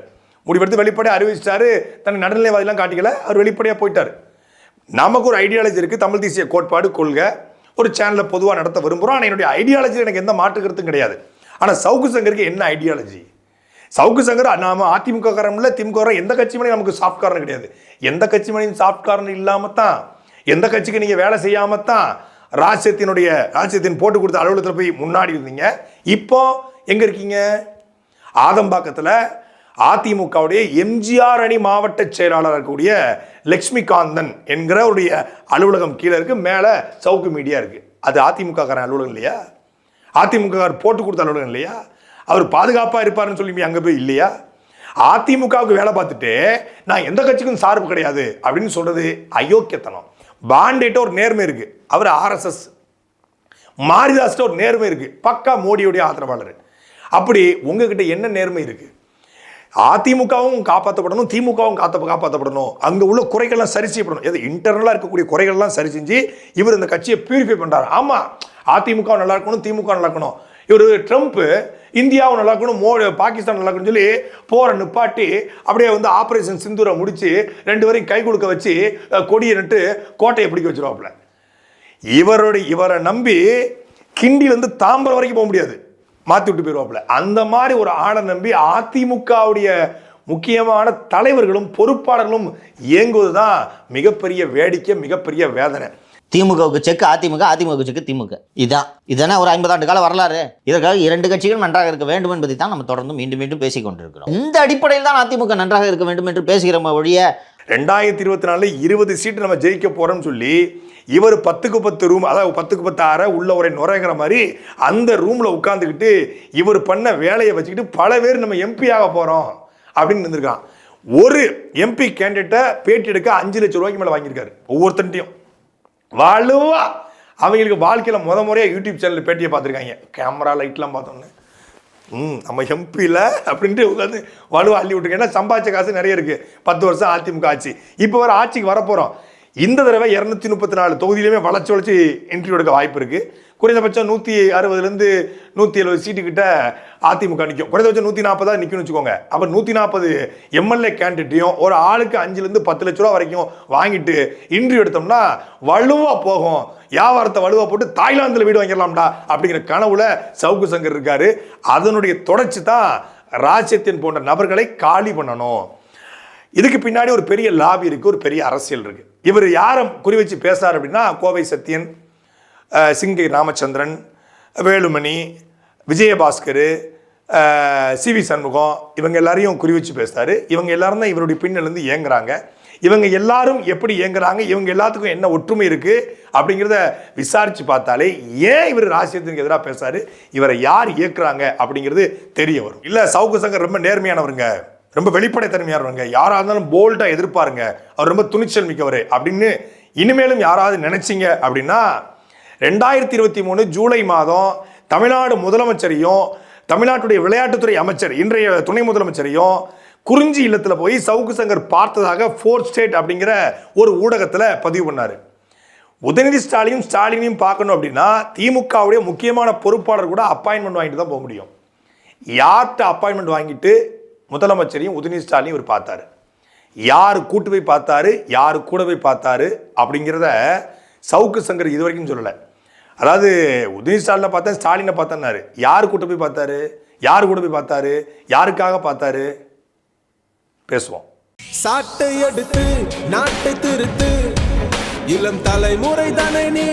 முடிவெடுத்து வெளிப்படையாக அறிவிச்சிட்டாரு. தனக்கு நடுநிலைவாதிலாம் காட்டிக்கல. அவர் வெளிப்படையாக போயிட்டார். நமக்கு ஒரு ஐடியாலஜி இருக்குது தமிழ் தேசிய கோட்பாடு கொள்கை ஒரு சேனலை பொதுவாக நடத்த விரும்புகிறோம் ஆனால் என்னுடைய ஐடியாலஜி எனக்கு எந்த மாற்று கருத்தும் கிடையாது. ஆனால் சவுக்கு சங்கருக்கு என்ன ஐடியாலஜி சவுக்கு சங்கர் நாம அதிமுக காரன் இல்லை திமுக எந்த கட்சி மணி நமக்கு சாஃப்ட் காரணம் கிடையாது. எந்த கட்சி மணியும் சாஃப்ட் காரணம் இல்லாமல் தான் எந்த கட்சிக்கு நீங்கள் வேலை செய்யாமல் தான் ராஜ்யத்தினுடைய ராஜ்யத்தின் போட்டு கொடுத்த அலுவலகத்தில் போய் முன்னாடி இருந்தீங்க. இப்போ எங்கே இருக்கீங்க? ஆதம்பாக்கத்தில் அதிமுகவுடைய எம்ஜிஆர் அணி மாவட்ட செயலாளர் இருக்கக்கூடிய லக்ஷ்மிகாந்தன் என்கிறவருடைய அலுவலகம் கீழே இருக்குது மேலே சவுக்கு மீடியா இருக்குது அது அதிமுகக்காரன் அலுவலகம் இல்லையா? அதிமுகக்கார் போட்டு கொடுத்த அலுவலகம் இல்லையா? அவர் பாதுகாப்பாக இருப்பார்னு சொல்லி அங்கே போய் இல்லையா? அதிமுகவுக்கு வேலை பார்த்துட்டு நான் எந்த கட்சிக்கும் சார்பு கிடையாது அப்படின்னு சொல்கிறது அயோக்கியத்தனம். பாண்டேட்ட ஒரு நேர்மை இருக்குது அவர் ஆர்எஸ்எஸ் மாரிதாஸ்ட்ட ஒரு நேர்மை இருக்குது பக்கா மோடியுடைய ஆதரவாளர். அப்படி உங்ககிட்ட என்ன நேர்மை இருக்கு? அதிமுகவும் காப்பாற்றப்படணும் திமுகவும் காத்த காப்பாற்றப்படணும் அங்கே உள்ள குறைகள்லாம் சரி செய்யப்படணும். எது இன்டர்னலாக இருக்கக்கூடிய குறைகள்லாம் சரி செஞ்சு இவர் இந்த கட்சியை பியூரிஃபை பண்ணுறாரு ஆமாம் அதிமுக நல்லா இருக்கணும் திமுக நல்லா இருக்கணும். இவர் ட்ரம்ப்பு இந்தியாவும் நல்லா இருக்கணும் மோ பாகிஸ்தான் நல்லா இருக்கணும்னு சொல்லி போரை நிப்பாட்டி அப்படியே வந்து ஆப்ரேஷன் சிந்தூரை முடித்து ரெண்டு பேரையும் கை கொடுக்க வச்சு கொடியை நட்டு கோட்டையை பிடிக்க வச்சிருவாப்புல. இவருடைய இவரை நம்பி கிண்டிலேருந்து தாம்பரம் வரைக்கும் போக முடியாது. மாற்றி விட்டு போயிடுவாப்புல அந்த மாதிரி ஒரு ஆளை நம்பி அதிமுகவுடைய முக்கியமான தலைவர்களும் பொறுப்பாளர்களும் இயங்குவது தான் மிகப்பெரிய வேடிக்கை மிகப்பெரிய வேதனை. திமுகவுக்கு செக் அதிமுக அதிமுக செக்கு திமுக. இதான். இதானே ஒரு ஐம்பது ஆண்டு கால வரலாறு. இதற்காக இரண்டு கட்சிகளும் நன்றாக இருக்க வேண்டும் என்பதை தான் நம்ம தொடர்ந்து மீண்டும் மீண்டும் பேசிக் கொண்டிருக்கிறோம் இந்த அடிப்படையில் தான் அதிமுக நன்றாக இருக்க வேண்டும் என்று பேசுகிறோம் ஒழிய ரெண்டாயிரத்தி இருபத்தி நாலில் இருபது சீட்டு நம்ம ஜெயிக்க போறோம்னு சொல்லி இவர் பத்துக்கு பத்து ரூம் அதாவது பத்துக்கு பத்து அறை உள்ள ஒரே நுரைங்கிற மாதிரி அந்த ரூமில் உட்காந்துக்கிட்டு இவர் பண்ண வேலையை வச்சுக்கிட்டு பல பேர் நம்ம எம்பி ஆக போகிறோம் அப்படின்னு இருந்திருக்கான். ஒரு எம்பி கேண்டிடேட்டை பேட்டி எடுக்க அஞ்சு லட்சம் ரூபாய்க்கு மேலே வாங்கியிருக்காரு ஒவ்வொருத்தன்ட்டையும் வாழுவா அவங்களுக்கு வாழ்க்கையில் முத முறையாக யூடியூப் சேனல் பேட்டியை பார்த்துருக்காங்க. கேமரா லைட்லாம் பார்த்தோன்னே ம் நம்ம எம்பியில் அப்படின்ட்டு உட்காந்து வலுவாக அள்ளி விட்டுருக்கேன் ஏன்னா சம்பாதிச்ச காசு நிறைய இருக்குது பத்து வருஷம் அதிமுக ஆட்சி. இப்போ வர ஆட்சிக்கு வரப்போகிறோம் இந்த தடவை இரநூத்தி முப்பத்தி நாலு தொகுதியிலுமே வளர்ச்சி வளர்ச்சி என்ட்ரி எடுக்க வாய்ப்பு இருக்குது குறைந்தபட்சம் நூற்றி அறுபதுலேருந்து நூற்றி எழுபது சீட்டு கிட்ட அதிமுக நிற்கும் குறைந்தபட்சம் நூற்றி நாற்பதா நிற்கும்னு வச்சுக்கோங்க. அப்போ நூற்றி நாற்பது எம்எல்ஏ கேண்டிடேட்டையும் ஒரு ஆளுக்கு அஞ்சுலேருந்து பத்து லட்ச ரூபா வரைக்கும் வாங்கிட்டு இன்டர்வியூ எடுத்தோம்னா வலுவாக போகும். வியாபாரத்தை வலுவாக போட்டு தாய்லாந்தில் வீடு வாங்கிடலாம்டா அப்படிங்கிற கனவுல சவுக்கு சங்கர் இருக்காரு. அதனுடைய தொடர்ச்சி தான் ராஜ்யத்தின் போன்ற நபர்களை காலி பண்ணணும். இதுக்கு பின்னாடி ஒரு பெரிய லாபி இருக்குது ஒரு பெரிய அரசியல் இருக்குது இவர் யாரை குறி வச்சு பேசுறாரு அப்படின்னா கோவை சத்யன் சிங்கை ராமச்சந்திரன் வேலுமணி விஜயபாஸ்கர் சி வி சண்முகம் இவங்க எல்லாரையும் குறி வச்சு பேசுறாரு. இவங்க எல்லாரும் தான் இவருடைய பின்னிலிருந்து இயங்குறாங்க. இவங்க எல்லாரும் எப்படி இயங்குறாங்க? இவங்க எல்லாத்துக்கும் என்ன ஒற்றுமை இருக்கு? அப்படிங்கிறத விசாரிச்சு பார்த்தாலே ஏன் இவர் ராசியத்திற்கு எதிராக பேசுறாரு? இவரை யார் இயக்குறாங்க? அப்படிங்கிறது தெரிய வரும். இல்லை சவுக்கு சங்கர் ரொம்ப நேர்மையானவருங்க. ரொம்ப வெளிப்படைத்தன்மையானவருங்க யாராக இருந்தாலும் போல்டாக எதிர்ப்பாருங்க. அவர் ரொம்ப துணிச்சல் மிக்கவர். அப்படின்னு இனிமேலும் யாராவது நினைச்சிங்க அப்படின்னா ரெண்டாயிரத்தி இருபத்தி மூணு ஜூலை மாதம் தமிழ்நாடு முதலமைச்சரையும் தமிழ்நாட்டுடைய விளையாட்டுத்துறை அமைச்சர் இன்றைய துணை முதலமைச்சரையும் குறிஞ்சி இல்லத்தில் போய் சவுக்கு சங்கர் பார்த்ததாக ஃபோர்த் ஸ்டேட் அப்படிங்கிற ஒரு ஊடகத்தில் பதிவு பண்ணார். உதயநிதி ஸ்டாலினும் ஸ்டாலினையும் பார்க்கணும் அப்படின்னா திமுகவுடைய முக்கியமான பொறுப்பாளர் கூட அப்பாயின்மெண்ட் வாங்கிட்டு தான் போக முடியும். யார்கிட்ட அப்பாயின்மெண்ட் வாங்கிட்டு முதலமைச்சரையும் உதயநிதி ஸ்டாலினையும் இவர் பார்த்தாரு. யார் கூட்டு போய் பார்த்தாரு யார் கூட போய் பார்த்தாரு அப்படிங்கிறத சவுக்கு சங்கர் இது வரைக்கும் சொல்லலை. அதாவது உதயநிதி ஸ்டாலினை பார்த்தேன் ஸ்டாலினை பார்த்தேன்னாரு. யார் கூட்ட போய் பார்த்தாரு யார் கூட போய் பார்த்தாரு யாருக்காக பார்த்தாரு? பேசுவோம். சாட்டை எடுத்து நாட்டை திருத்து. இளம் தலைமுறை தானே நீ